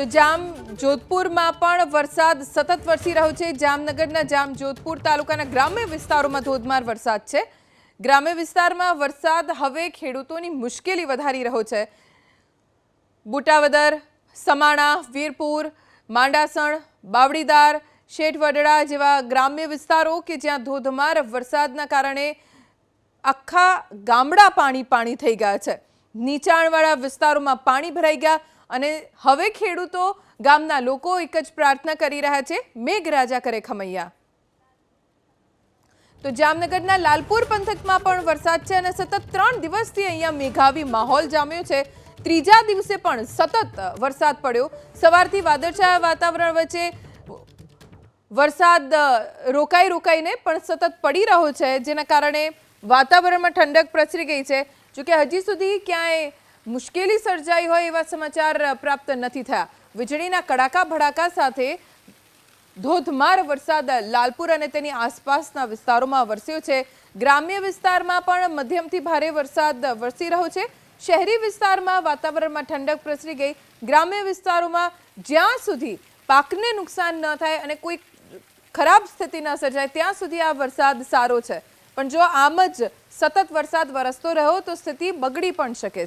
તો જામ જોધપુરમાં પણ વરસાદ સતત વરસી રહ્યો છે. જામનગરના જામ જોધપુર તાલુકાના ગ્રામ્ય વિસ્તારોમાં ધોધમાર વરસાદ છે. ગ્રામ્ય વિસ્તારમાં વરસાદ હવે ખેડૂતોની મુશ્કેલી વધારી રહ્યો છે. બુટાવદર, સમાણા, વીરપુર, માંડાસણ બાવડીદાર શેઠવડડા જેવા ગ્રામ્ય વિસ્તારો કે જ્યાં ધોધમાર વરસાદના કારણે આખા ગામડા પાણી પાણી થઈ ગયા છે. નીચાણવાળા વિસ્તારોમાં પાણી ભરાઈ ગયા. અને હવે ખેડૂતો ગામના લોકો એક જ પ્રાર્થના કરી રહ્યા છે, મેઘરાજા કરે ખમૈયા. તો જામનગરના લાલપુર પંથકમાં પણ વરસાદ છે અને સતત ત્રણ દિવસથી અહીંયા મેઘાવી માહોલ જામ્યો છે. ત્રીજા દિવસે પણ સતત વરસાદ પડ્યો. સવારથી વાદળછાયા વાતાવરણ વચ્ચે વરસાદ રોકાઈ રોકાઈને પણ સતત પડી રહ્યો છે, જેના કારણે વાતાવરણમાં ઠંડક પ્રસરી ગઈ છે. જોકે હજી સુધી ક્યાંય મુશ્કેલી સર્જાઈ હોય એવા સમાચાર પ્રાપ્ત નથી થયા. વીજળીના કડાકા ભડાકા સાથે ધોધમાર વરસાદ લાલપુર અને તેની આસપાસના વિસ્તારોમાં વરસ્યો છે. ગ્રામ્ય વિસ્તારમાં પણ મધ્યમથી ભારે વરસાદ વરસી રહ્યો છે. શહેરી વિસ્તારમાં વાતાવરણમાં ઠંડક પ્રસરી ગઈ. ગ્રામ્ય વિસ્તારોમાં જ્યાં સુધી પાકને નુકસાન ન થાય અને કોઈ ખરાબ સ્થિતિ ન સર્જાય, ત્યાં સુધી આ વરસાદ સારો છે. પણ જો આમ જ સતત વરસાદ વરસતો રહ્યો, તો સ્થિતિ બગડી પણ શકે છે.